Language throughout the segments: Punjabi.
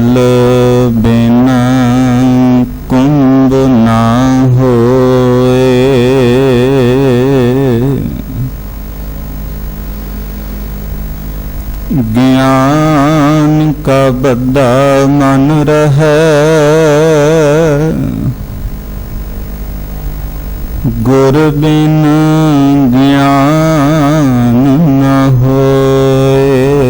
ਜਲ ਬਿਨ ਕੁੰਭ ਨਾ ਹੋਏ। ਗਿਆਨ ਕਾ ਬੱਦਾ ਮਨ ਰਹੈ। ਗੁਰ ਬਿਨ ਗਿਆਨ ਨ ਹੋਏ।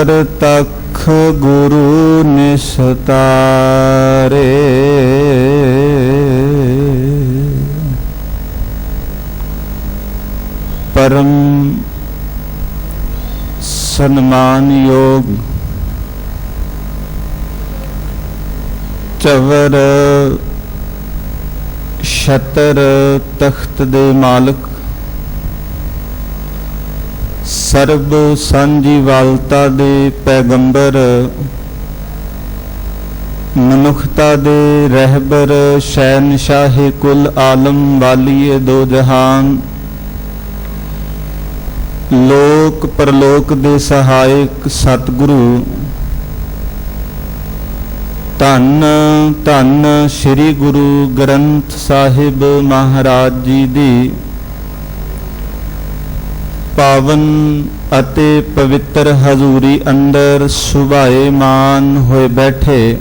ਤਖ ਗੁਰੂ ਨਿਸਤਾਰੇ ਪਰਮ ਸਨਮਾਨਯੋਗ ਚਵਰ ਛਤਰ ਤਖਤ ਦੇ ਮਾਲਕ ਸਰਬ ਸਾਂਝੀਵਾਲਤਾ ਦੇ ਪੈਗੰਬਰ, ਮਨੁੱਖਤਾ ਦੇ ਰਹਿਬਰ ਸ਼ਹਿਨशाह ਕੁਲ ਆਲਮ ਵਾਲੀਏ ਦੋ ਜਹਾਨ। ਲੋਕ ਪਰਲੋਕ ਦੇ ਸਹਾਇਕ ਸਤਿਗੁਰੂ, ਧੰਨ ਧੰਨ ਸ੍ਰੀ ਗੁਰੂ ਗ੍ਰੰਥ ਸਾਹਿਬ ਮਹਾਰਾਜ ਜੀ ਦੀ ਪਾਵਨ ਅਤੇ ਪਵਿੱਤਰ ਹਜ਼ੂਰੀ ਅੰਦਰ ਸੁਭਾਏ ਮਾਨ ਹੋਏ ਬੈਠੇ।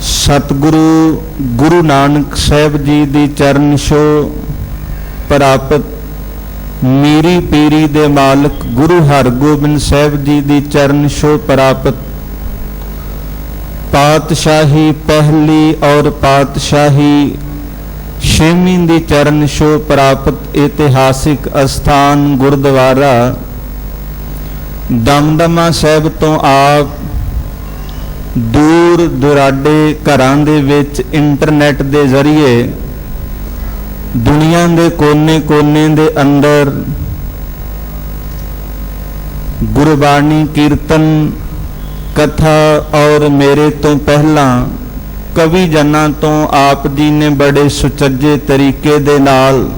ਸਤਿਗੁਰੂ ਗੁਰੂ ਨਾਨਕ ਸਾਹਿਬ ਜੀ ਦੀ ਚਰਨ ਛੋਹ ਪ੍ਰਾਪਤ ਮੀਰੀ ਪੀਰੀ ਦੇ ਮਾਲਕ ਗੁਰੂ ਹਰਗੋਬਿੰਦ ਸਾਹਿਬ ਜੀ ਦੀ ਚਰਨ ਛੋਹ ਪ੍ਰਾਪਤ। ਪਾਤਸ਼ਾਹੀ ਪਹਿਲੀ ਔਰ ਪਾਤਸ਼ਾਹੀ ਛੇਵੀਂ ਦੀ ਚਰਨ ਛੋਹ ਪ੍ਰਾਪਤ ਇਤਿਹਾਸਿਕ ਅਸਥਾਨ ਗੁਰਦੁਆਰਾ ਦਮਦਮਾ ਸਾਹਿਬ ਤੋਂ ਆਪ ਦੂਰ ਦੁਰਾਡੇ ਘਰਾਂ ਦੇ ਵਿੱਚ ਇੰਟਰਨੈਟ ਦੇ ਜ਼ਰੀਏ ਦੁਨੀਆ ਦੇ ਕੋਨੇ-ਕੋਨੇ ਦੇ ਅੰਦਰ ਗੁਰਬਾਣੀ, ਕੀਰਤਨ, ਕਥਾ ਔਰ ਮੇਰੇ ਤੋਂ ਪਹਿਲਾਂ ਕਵੀ ਜਨਾਂ ਤੋਂ ਆਪ ਜੀ ਨੇ ਬੜੇ ਸੁਚੱਜੇ ਤਰੀਕੇ ਦੇ ਨਾਲ।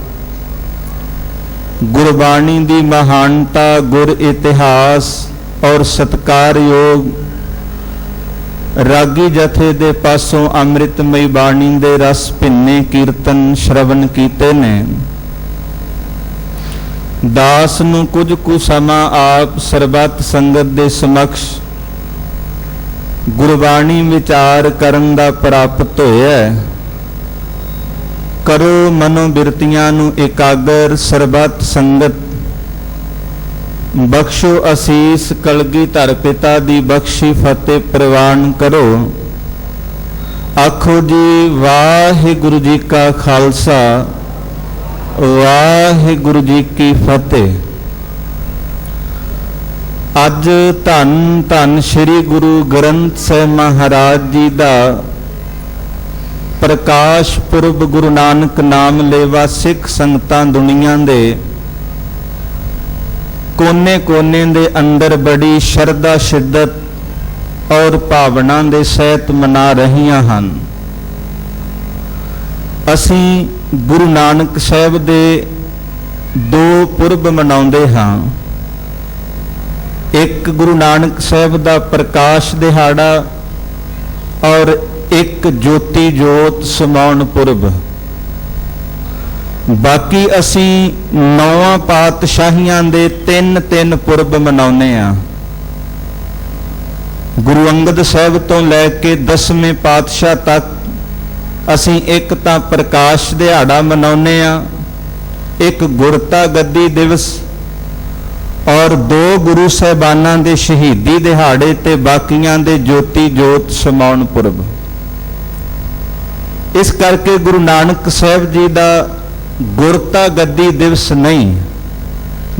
ਗੁਰਬਾਣੀ ਦੀ ਮਹਾਨਤਾ, ਗੁਰ ਇਤਿਹਾਸ ਔਰ ਸਤਕਾਰਯੋਗ ਰਾਗੀ ਜਥੇ ਦੇ ਪਾਸੋਂ ਅੰਮ੍ਰਿਤਮਈ ਬਾਣੀ ਦੇ ਰਸ ਭਿੰਨੇ ਕੀਰਤਨ ਸ਼ਰਵਨ ਕੀਤੇ ਨੇ। ਦਾਸ ਨੂੰ ਕੁਝ ਕੁ ਸਮਾਂ ਆਪ ਸਰਬੱਤ ਸੰਗਤ ਦੇ ਸਮਕਸ਼ ਗੁਰਬਾਣੀ ਵਿਚਾਰ ਕਰਨ ਦਾ ਪ੍ਰਾਪਤ ਹੋਇਆ ਕਰੋ ਮਨੋ ਬਿਰਤੀਆਂ ਨੂੰ ਇਕਾਗਰ ਸਰਬੱਤ ਸੰਗਤ। ਬਖਸ਼ੋ ਅਸੀਸ ਕਲਗੀ ਧਰ ਪਿਤਾ ਦੀ ਬਖਸ਼ੀ ਫਤਿਹ ਪ੍ਰਵਾਨ ਕਰੋ। ਆਖੋ ਜੀ, ਵਾਹਿਗੁਰੂ ਜੀ ਕਾ ਖਾਲਸਾ, ਵਾਹਿਗੁਰੂ ਜੀ ਕੀ ਫਤਿਹ। ਅੱਜ ਧੰਨ ਧੰਨ ਸ੍ਰੀ ਗੁਰੂ ਗ੍ਰੰਥ ਸਾਹਿਬ ਮਹਾਰਾਜ ਜੀ ਦਾ ਪ੍ਰਕਾਸ਼ ਪੁਰਬ ਗੁਰੂ ਨਾਨਕ ਨਾਮ ਲੇਵਾ ਸਿੱਖ ਸੰਗਤਾਂ ਦੁਨੀਆ ਦੇ ਕੋਨੇ-ਕੋਨੇ ਦੇ ਅੰਦਰ ਬੜੀ ਸ਼ਰਧਾ, ਸ਼ਿੱਦਤ ਔਰ ਭਾਵਨਾ ਦੇ ਸਹਿਤ ਮਨਾ ਰਹੀਆਂ ਹਨ। ਅਸੀਂ ਗੁਰੂ ਨਾਨਕ ਸਾਹਿਬ ਦੇ ਦੋ ਪੁਰਬ ਮਨਾਉਂਦੇ ਹਾਂ। ਇੱਕ ਗੁਰੂ ਨਾਨਕ ਸਾਹਿਬ ਦਾ ਪ੍ਰਕਾਸ਼ ਦਿਹਾੜਾ ਔਰ ਇੱਕ ਜੋਤੀ ਜੋਤ ਸਮਾਉਣ ਪੁਰਬ। ਬਾਕੀ ਅਸੀਂ ਨੌਵਾਂ ਪਾਤਸ਼ਾਹੀਆਂ ਦੇ ਤਿੰਨ ਤਿੰਨ ਪੁਰਬ ਮਨਾਉਂਦੇ ਆ ਗੁਰੂ ਅੰਗਦ ਸਾਹਿਬ ਤੋਂ ਲੈ ਕੇ 10ਵੇਂ ਪਾਤਸ਼ਾਹ ਤੱਕ ਅਸੀਂ ਇੱਕ ਤਾਂ ਪ੍ਰਕਾਸ਼ ਦਿਹਾੜਾ ਮਨਾਉਂਦੇ ਆ ਇੱਕ ਗੁਰਤਾ ਗੱਦੀ ਦਿਵਸ ਔਰ ਦੋ ਗੁਰੂ ਸਾਹਿਬਾਨਾਂ ਦੇ ਸ਼ਹੀਦੀ ਦਿਹਾੜੇ ਤੇ ਬਾਕੀਆਂ ਦੇ ਜੋਤੀ ਜੋਤ ਸਮਾਉਣ ਪੁਰਬ। ਇਸ ਕਰਕੇ ਗੁਰੂ ਨਾਨਕ ਸਾਹਿਬ ਜੀ ਦਾ ਗੁਰਤਾ ਗੱਦੀ ਦਿਵਸ ਨਹੀਂ,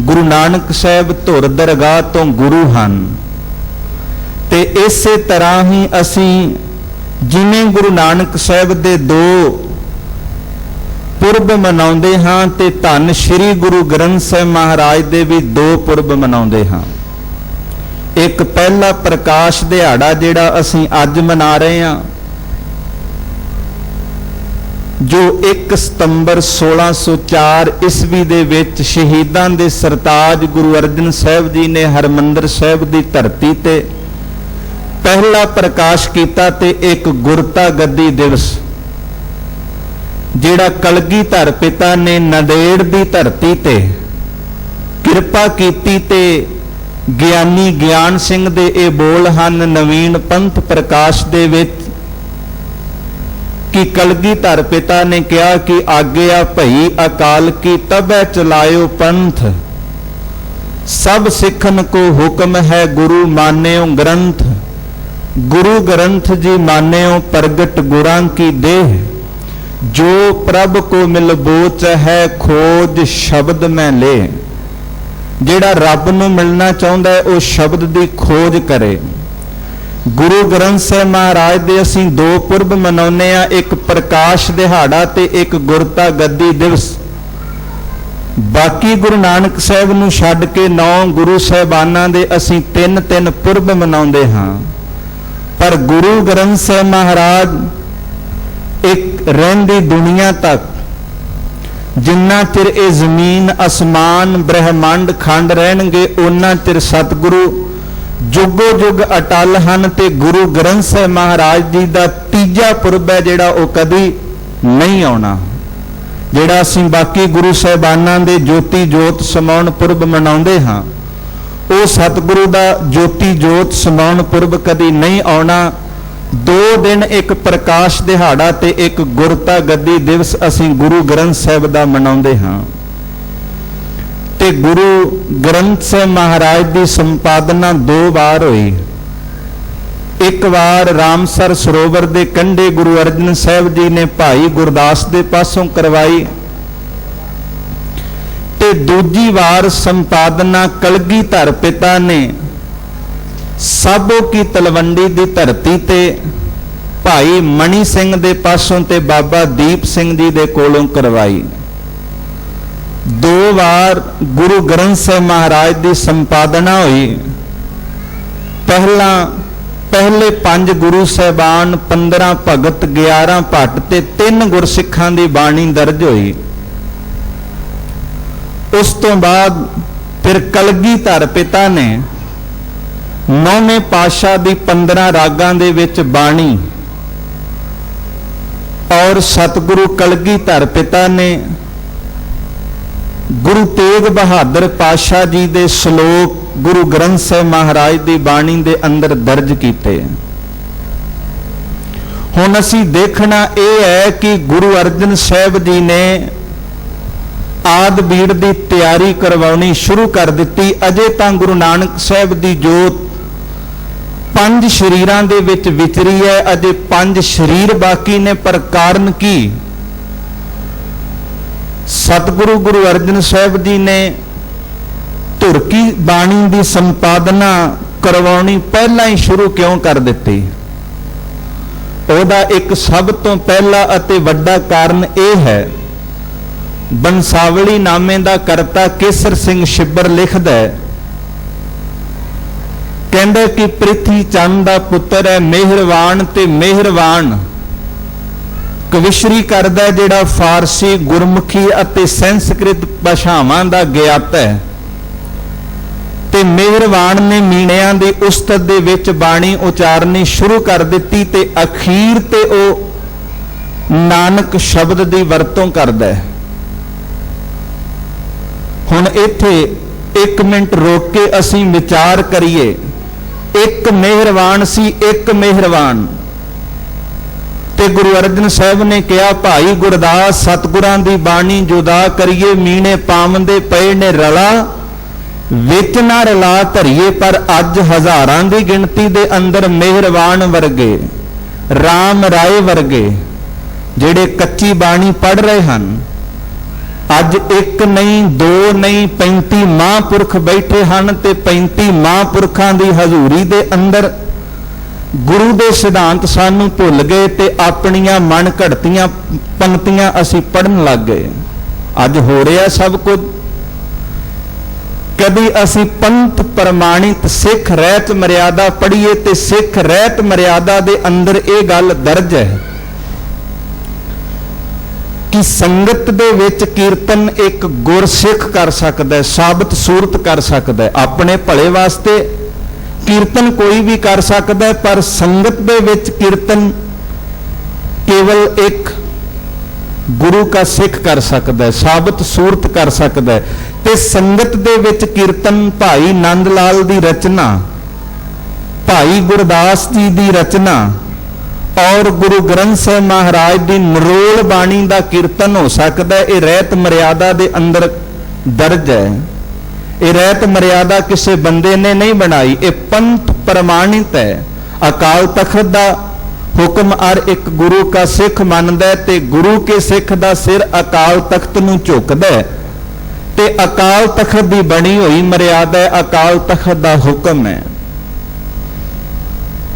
ਗੁਰੂ ਨਾਨਕ ਸਾਹਿਬ ਧੁਰ ਦਰਗਾਹ ਤੋਂ ਗੁਰੂ ਹਨ। ਤੇ ਇਸੇ ਤਰ੍ਹਾਂ ਹੀ ਅਸੀਂ ਜਿਵੇਂ ਗੁਰੂ ਨਾਨਕ ਸਾਹਿਬ ਦੇ ਦੋ ਪੁਰਬ ਮਨਾਉਂਦੇ ਹਾਂ ਤੇ ਧੰਨ ਸ੍ਰੀ ਗੁਰੂ ਗ੍ਰੰਥ ਸਾਹਿਬ ਮਹਾਰਾਜ ਦੇ ਵੀ ਦੋ ਪੁਰਬ ਮਨਾਉਂਦੇ ਹਾਂ। ਇੱਕ ਪਹਿਲਾ ਪ੍ਰਕਾਸ਼ ਦਿਹਾੜਾ ਜਿਹੜਾ ਅਸੀਂ ਅੱਜ ਮਨਾ ਰਹੇ ਹਾਂ, ਜੋ 1 ਸਤੰਬਰ 1604 ਈਸਵੀ ਦੇ ਵਿੱਚ ਸ਼ਹੀਦਾਂ ਦੇ ਸਰਤਾਜ ਗੁਰੂ ਅਰਜਨ ਸਾਹਿਬ ਜੀ ਨੇ ਹਰਮੰਦਰ ਸਾਹਿਬ ਦੀ ਧਰਤੀ ਤੇ ਪਹਿਲਾ ਪ੍ਰਕਾਸ਼ ਕੀਤਾ ਤੇ ਇੱਕ ਗੁਰਤਾ ਗੱਦੀ ਦਿਵਸ ਜਿਹੜਾ ਕਲਗੀ ਧਰ ਪਿਤਾ ਨੇ ਨਦੇੜ ਦੀ ਧਰਤੀ ਤੇ ਕਿਰਪਾ ਕੀਤੀ ਤੇ ਗਿਆਨੀ ਗਿਆਨ ਸਿੰਘ ਦੇ ਇਹ ਬੋਲ ਹਨ, ਨਵੀਨ ਪੰਥ ਪ੍ਰਕਾਸ਼ ਦੇ ਵਿੱਚ, ਕਿ ਕਲਗੀ ਧਰ ਪਿਤਾ ਨੇ ਕਿਹਾ ਕਿ ਆਗਿਆ ਭਈ ਅਕਾਲ ਕੀ ਤਬੈ ਚਲਾਇਓ ਪੰਥ। ਸਭ ਸਿੱਖਨ ਕੋ ਹੁਕਮ ਹੈ ਗੁਰੂ ਮਾਨਿਓ ਗ੍ਰੰਥ। ਗੁਰੂ ਗ੍ਰੰਥ ਜੀ ਮਾਨਿਓ ਪ੍ਰਗਟ ਗੁਰਾਂ ਕੀ ਦੇਹ। ਜੋ ਪ੍ਰਭ ਕੋ ਮਿਲਬੋਚ ਹੈ, ਖੋਜ ਸ਼ਬਦ ਮੈਂ ਲੇ। ਜਿਹੜਾ ਰੱਬ ਨੂੰ ਮਿਲਣਾ ਚਾਹੁੰਦਾ ਹੈ, ਉਹ ਸ਼ਬਦ ਦੀ ਖੋਜ ਕਰੇ। ਗੁਰੂ ਗ੍ਰੰਥ ਸਾਹਿਬ ਮਹਾਰਾਜ ਦੇ ਅਸੀਂ ਦੋ ਪੁਰਬ ਮਨਾਉਂਦੇ ਆ ਇੱਕ ਪ੍ਰਕਾਸ਼ ਦਿਹਾੜਾ ਤੇ ਇੱਕ ਗੁਰਤਾ ਗੱਦੀ ਦਿਵਸ। ਬਾਕੀ ਗੁਰੂ ਨਾਨਕ ਸਾਹਿਬ ਨੂੰ ਛੱਡ ਕੇ ਨੌ ਗੁਰੂ ਸਾਹਿਬਾਨਾਂ ਦੇ ਅਸੀਂ ਤਿੰਨ ਤਿੰਨ ਪੁਰਬ ਮਨਾਉਂਦੇ ਹਾਂ। ਪਰ ਗੁਰੂ ਗ੍ਰੰਥ ਸਾਹਿਬ ਮਹਾਰਾਜ ਇੱਕ ਰਹਿੰਦੀ ਦੁਨੀਆ ਤੱਕ, ਜਿੰਨਾ ਚਿਰ ਇਹ ਜ਼ਮੀਨ, ਅਸਮਾਨ, ਬ੍ਰਹਿਮੰਡ, ਖੰਡ ਰਹਿਣਗੇ ਉਹਨਾਂ ਚਿਰ ਸਤਿਗੁਰੂ ਜੁਗੋ ਜੁਗ ਅਟਲ ਹਨ ਤੇ ਗੁਰੂ ਗ੍ਰੰਥ ਸਾਹਿਬ ਮਹਾਰਾਜ ਜੀ ਦਾ ਤੀਜਾ ਪੁਰਬ ਹੈ ਜਿਹੜਾ ਉਹ ਕਦੀ ਨਹੀਂ ਆਉਣਾ। ਜਿਹੜਾ ਅਸੀਂ ਬਾਕੀ ਗੁਰੂ ਸਾਹਿਬਾਨਾਂ ਦੇ ਜੋਤੀ ਜੋਤ ਸਮਾਉਣ ਪੁਰਬ ਮਨਾਉਂਦੇ ਹਾਂ, ਉਹ ਸਤਿਗੁਰੂ ਦਾ ਜੋਤੀ ਜੋਤ ਸਮਾਉਣ ਪੁਰਬ ਕਦੀ ਨਹੀਂ ਆਉਣਾ। ਦੋ ਦਿਨ ਇੱਕ ਪ੍ਰਕਾਸ਼ ਦਿਹਾੜਾ ਤੇ ਇੱਕ ਗੁਰਤਾ ਗੱਦੀ ਦਿਵਸ ਅਸੀਂ ਗੁਰੂ ਗ੍ਰੰਥ ਸਾਹਿਬ ਦਾ ਮਨਾਉਂਦੇ ਹਾਂ। ਤੇ ਗੁਰੂ ਗ੍ਰੰਥ ਸਾਹਿਬ ਮਹਾਰਾਜ ਦੀ ਸੰਪਾਦਨਾ ਦੋ ਵਾਰ ਹੋਈ। ਇੱਕ ਵਾਰ ਰਾਮਸਰ ਸਰੋਵਰ ਦੇ ਕੰਢੇ ਗੁਰੂ ਅਰਜਨ ਸਾਹਿਬ ਜੀ ਨੇ ਭਾਈ ਗੁਰਦਾਸ ਦੇ ਪਾਸੋਂ ਕਰਵਾਈ ਤੇ ਦੂਜੀ ਵਾਰ ਸੰਪਾਦਨਾ ਕਲਗੀਧਰ ਪਿਤਾ ਨੇ ਸਾਬੋ ਕੀ ਤਲਵੰਡੀ ਦੀ ਧਰਤੀ ਤੇ ਭਾਈ ਮਣੀ ਸਿੰਘ ਦੇ ਪਾਸੋਂ ਤੇ ਬਾਬਾ ਦੀਪ ਸਿੰਘ ਜੀ ਦੇ ਕੋਲੋਂ ਕਰਵਾਈ। ਦੋ ਵਾਰ ਗੁਰੂ ਗ੍ਰੰਥ ਸਾਹਿਬ ਮਹਾਰਾਜ ਦੀ ਸੰਪਾਦਨਾ ਹੋਈ। ਪਹਿਲਾ, ਪਹਿਲੇ ਪੰਜ ਗੁਰੂ ਸਾਹਿਬਾਨ 15 ਭਗਤ 11 ਭੱਟ ਤੇ ਤਿੰਨ ਗੁਰਸਿੱਖਾਂ ਦੀ ਬਾਣੀ ਦਰਜ ਹੋਈ। ਉਸ ਤੋਂ ਬਾਅਦ ਫਿਰ ਕਲਗੀ ਧਰ ਪਿਤਾ ਨੇ ਨੌਵੇਂ ਪਾਤਸ਼ਾਹ ਦੀ 15 ਰਾਗਾਂ ਦੇ ਵਿੱਚ ਬਾਣੀ। ਔਰ ਸਤਿਗੁਰੂ ਕਲਗੀਧਰ ਪਿਤਾ ਨੇ ਗੁਰੂ ਤੇਗ ਬਹਾਦਰ ਪਾਤਸ਼ਾਹ ਜੀ ਦੇ ਸ਼ਲੋਕ ਗੁਰੂ ਗ੍ਰੰਥ ਸਾਹਿਬ ਮਹਾਰਾਜ ਦੀ ਬਾਣੀ ਦੇ ਅੰਦਰ ਦਰਜ ਕੀਤੇ ਹੁਣ ਅਸੀਂ ਦੇਖਣਾ ਇਹ ਹੈ ਕਿ ਗੁਰੂ ਅਰਜਨ ਸਾਹਿਬ ਜੀ ਨੇ ਆਦ ਬੀੜ ਦੀ ਤਿਆਰੀ ਕਰਵਾਉਣੀ ਸ਼ੁਰੂ ਕਰ ਦਿੱਤੀ। ਅਜੇ ਤਾਂ ਗੁਰੂ ਨਾਨਕ ਸਾਹਿਬ ਦੀ ਜੋਤ ਪੰਜ ਸ਼ਰੀਰਾਂ ਦੇ ਵਿੱਚ ਵਿਚਰੀ ਹੈ ਅਤੇ ਪੰਜ ਸ਼ਰੀਰ ਬਾਕੀ ਨੇ, ਪਰ ਕਾਰਨ ਕੀ? ਸਤਿਗੁਰੂ ਗੁਰੂ ਅਰਜਨ ਸਾਹਿਬ ਜੀ ਨੇ ਤੁਰਕੀ ਬਾਣੀ ਦੀ ਸੰਪਾਦਨਾ ਕਰਵਾਉਣੀ ਪਹਿਲਾਂ ਹੀ ਸ਼ੁਰੂ ਕਿਉਂ ਕਰ ਦਿੱਤੀ? ਉਹਦਾ ਇੱਕ ਸਭ ਤੋਂ ਪਹਿਲਾ ਅਤੇ ਵੱਡਾ ਕਾਰਨ ਇਹ ਹੈ, ਬੰਸਾਵਲੀ ਨਾਮੇ ਦਾ ਕਰਤਾ ਕੇਸਰ ਸਿੰਘ ਸ਼ਿੱਬਰ ਲਿਖਦਾ ਹੈ ਕਹਿੰਦਾ ਕਿ ਪ੍ਰਿਥੀ ਚੰਦ ਦਾ ਪੁੱਤਰ ਹੈ ਮਿਹਰਵਾਨ ਤੇ ਮਿਹਰਵਾਨ ਕਵਿਸ਼ਰੀ ਕਰਦਾ ਜਿਹੜਾ ਫਾਰਸੀ ਗੁਰਮੁਖੀ ਅਤੇ ਸੰਸਕ੍ਰਿਤ ਭਾਸ਼ਾਵਾਂ ਦਾ ਗਿਆਤਾ ਹੈ। ਤੇ ਮਿਹਰਵਾਨ ਨੇ ਮੀਣਿਆਂ ਦੀ ਉਸਤਤ ਦੇ ਵਿੱਚ ਬਾਣੀ ਉਚਾਰਨੀ ਸ਼ੁਰੂ ਕਰ ਦਿੱਤੀ ਤੇ ਅਖੀਰ ਤੇ ਉਹ ਨਾਨਕ ਸ਼ਬਦ ਦੀ ਵਰਤੋਂ ਕਰਦਾ ਹੈ। ਹੁਣ ਇੱਥੇ 1 ਮਿੰਟ ਰੋਕ ਕੇ ਅਸੀਂ ਵਿਚਾਰ ਕਰੀਏ। ਇੱਕ ਮਿਹਰਬਾਨ ਸੀ, ਇੱਕ ਮਿਹਰਬਾਨ। ਤੇ ਗੁਰੂ ਅਰਜਨ ਸਾਹਿਬ ਨੇ ਕਿਹਾ, ਭਾਈ ਗੁਰਦਾਸ, ਸਤਿਗੁਰਾਂ ਦੀ ਬਾਣੀ ਜੁਦਾ ਕਰੀਏ, ਮੀਣੇ ਪਾਵੰਦੇ ਪਏ ਨੇ ਰਲਾ। ਵਿੱਚ ਨਾ ਰਲਾ ਧਰੀਏ, ਪਰ ਅੱਜ ਹਜ਼ਾਰਾਂ ਦੀ ਗਿਣਤੀ ਦੇ ਅੰਦਰ ਮਿਹਰਬਾਨ ਵਰਗੇ RAM ਰਾਏ ਵਰਗੇ, ਜਿਹੜੇ ਕੱਚੀ ਬਾਣੀ ਪੜ ਰਹੇ ਹਨ ਅੱਜ ਇੱਕ ਨਹੀਂ, ਦੋ ਨਹੀਂ 35 ਮਹਾਂਪੁਰਖ ਬੈਠੇ ਹਨ ਤੇ 35 ਮਹਾਂਪੁਰਖਾਂ ਦੀ ਹਜ਼ੂਰੀ ਦੇ ਅੰਦਰ ਗੁਰੂ ਦੇ ਸਿਧਾਂਤ ਸਾਨੂੰ ਭੁੱਲ ਗਏ ਤੇ ਆਪਣੀਆਂ ਮਨ ਘੜਤੀਆਂ ਪੰਕਤੀਆਂ ਅਸੀਂ ਪੜਨ ਲੱਗ ਗਏ। ਅੱਜ ਹੋ ਰਿਹਾ ਸਭ ਕੁਝ। ਕਦੀ ਅਸੀਂ ਪੰਥ ਪ੍ਰਮਾਣਿਤ ਸਿੱਖ ਰਹਿਤ ਮਰਿਆਦਾ ਪੜ੍ਹੀਏ ਤੇ ਸਿੱਖ ਰਹਿਤ ਮਰਿਆਦਾ ਦੇ ਅੰਦਰ ਇਹ ਗੱਲ ਦਰਜ ਹੈ। ਕਿ ਸੰਗਤ ਦੇ ਵਿੱਚ ਕੀਰਤਨ ਇੱਕ ਗੁਰਸਿੱਖ ਕਰ ਸਕਦਾ ਹੈ, ਸਾਬਤ ਸੂਰਤ ਕਰ ਸਕਦਾ ਹੈ, ਆਪਣੇ ਭਲੇ ਵਾਸਤੇ ਕੀਰਤਨ ਕੋਈ ਵੀ ਕਰ ਸਕਦਾ ਹੈ, ਪਰ ਸੰਗਤ ਦੇ ਵਿੱਚ ਕੀਰਤਨ ਕੇਵਲ ਇੱਕ ਗੁਰੂ ਦਾ ਸਿੱਖ ਕਰ ਸਕਦਾ ਹੈ, ਸਾਬਤ ਸੂਰਤ ਕਰ ਸਕਦਾ ਹੈ। ਤੇ ਸੰਗਤ ਦੇ ਵਿੱਚ ਕੀਰਤਨ ਭਾਈ ਨੰਦ ਲਾਲ ਦੀ ਰਚਨਾ, ਭਾਈ ਗੁਰਦਾਸ ਜੀ ਦੀ ਰਚਨਾ ਔਰ ਗੁਰੂ ਗ੍ਰੰਥ ਸਾਹਿਬ ਮਹਾਰਾਜ ਦੀ ਨਰੋਲ ਬਾਣੀ ਦਾ ਕੀਰਤਨ ਹੋ ਸਕਦਾ ਇਹ ਰਹਿਤ ਮਰਿਆਦਾ ਦੇ ਅੰਦਰ ਦਰਜ ਹੈ। ਇਹ ਰਹਿਤ ਮਰਿਆਦਾ ਕਿਸੇ ਬੰਦੇ ਨੇ ਨਹੀਂ ਬਣਾਈ। ਇਹ ਪੰਥ ਪ੍ਰਮਾਣਿਤ ਹੈ। ਅਕਾਲ ਤਖਤ ਦਾ ਹੁਕਮ ਅਰ ਇੱਕ ਗੁਰੂ ਕਾ ਸਿੱਖ ਮੰਨਦਾ ਹੈ ਤੇ ਗੁਰੂ ਕੇ ਸਿੱਖ ਦਾ ਸਿਰ ਅਕਾਲ ਤਖਤ ਨੂੰ ਝੁਕਦਾ ਹੈ। ਤੇ ਅਕਾਲ ਤਖਤ ਦੀ ਬਣੀ ਹੋਈ ਮਰਿਆਦਾ ਅਕਾਲ ਤਖਤ ਦਾ ਹੁਕਮ ਹੈ।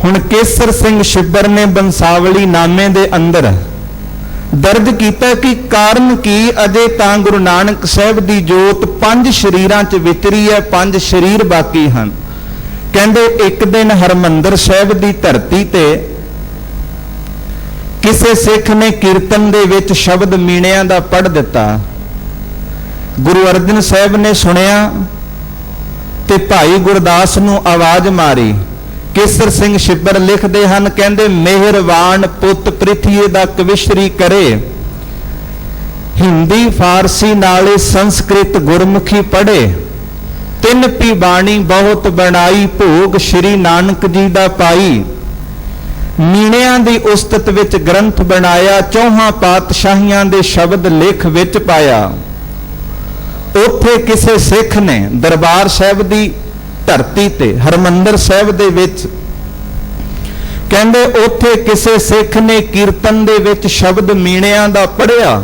ਹੁਣ ਕੇਸਰ ਸਿੰਘ ਸ਼ਿੱਬਰ ਨੇ ਬੰਸਾਵਲੀ ਨਾਮੇ ਦੇ ਅੰਦਰ ਦਰਜ ਕੀਤਾ ਕਿ ਕਾਰਨ ਕੀ ਅਜੇ ਤਾਂ ਗੁਰੂ ਨਾਨਕ ਸਾਹਿਬ ਦੀ ਜੋਤ ਪੰਜ ਸ਼ਰੀਰਾਂ 'ਚ ਵਿਚਰੀ ਹੈ, ਪੰਜ ਸ਼ਰੀਰ ਬਾਕੀ ਹਨ। ਕਹਿੰਦੇ ਇੱਕ ਦਿਨ ਹਰਮੰਦਰ ਸਾਹਿਬ ਦੀ ਧਰਤੀ ਤੇ ਕਿਸੇ ਸਿੱਖ ਨੇ ਕੀਰਤਨ ਦੇ ਵਿੱਚ ਸ਼ਬਦ ਮੀਣਿਆਂ ਦਾ ਪੜ੍ਹ ਦਿੱਤਾ। ਗੁਰੂ ਅਰਜਨ ਸਾਹਿਬ ਨੇ ਸੁਣਿਆ ਤੇ ਭਾਈ ਗੁਰਦਾਸ ਨੂੰ ਆਵਾਜ਼ ਮਾਰੀ। ਕੇਸਰ ਸਿੰਘ ਸਿਬਰ ਲਿਖਦੇ ਹਨ, ਕਹਿੰਦੇ, ਮਿਹਰਬਾਨ ਪੁੱਤ ਪ੍ਰਿਥੀਏ ਦਾ ਕਵਿਸ਼ਰੀ ਕਰੇ। ਹਿੰਦੀ, ਫਾਰਸੀ ਨਾਲੇ ਸੰਸਕ੍ਰਿਤ ਗੁਰਮੁਖੀ ਪੜ੍ਹੇ। ਤਿੰਨ ਪੀ ਬਾਣੀ ਬਹੁਤ ਬਣਾਈ, ਭੋਗ ਸ਼੍ਰੀ ਨਾਨਕ ਜੀ ਦਾ ਪਾਈ। ਮੀਣਿਆਂ ਦੀ ਉਸਤਤ ਵਿੱਚ ਗ੍ਰੰਥ ਬਣਾਇਆ, ਚੌਹਾਂ ਪਾਤਸ਼ਾਹੀਆਂ ਦੇ ਸ਼ਬਦ ਲੇਖ ਵਿੱਚ ਪਾਇਆ। ਉੱਥੇ ਕਿਸੇ ਸਿੱਖ ਨੇ ਦਰਬਾਰ ਸਾਹਿਬ ਦੀ ਧਰਤੀ ਤੇ, ਹਰਮੰਦਰ ਸਾਹਿਬ ਦੇ ਵਿੱਚ। ਕਹਿੰਦੇ ਉੱਥੇ ਕਿਸੇ ਸਿੱਖ ਨੇ ਕੀਰਤਨ ਦੇ ਵਿੱਚ ਸ਼ਬਦ ਮੀਣਿਆਂ ਦਾ ਪੜਿਆ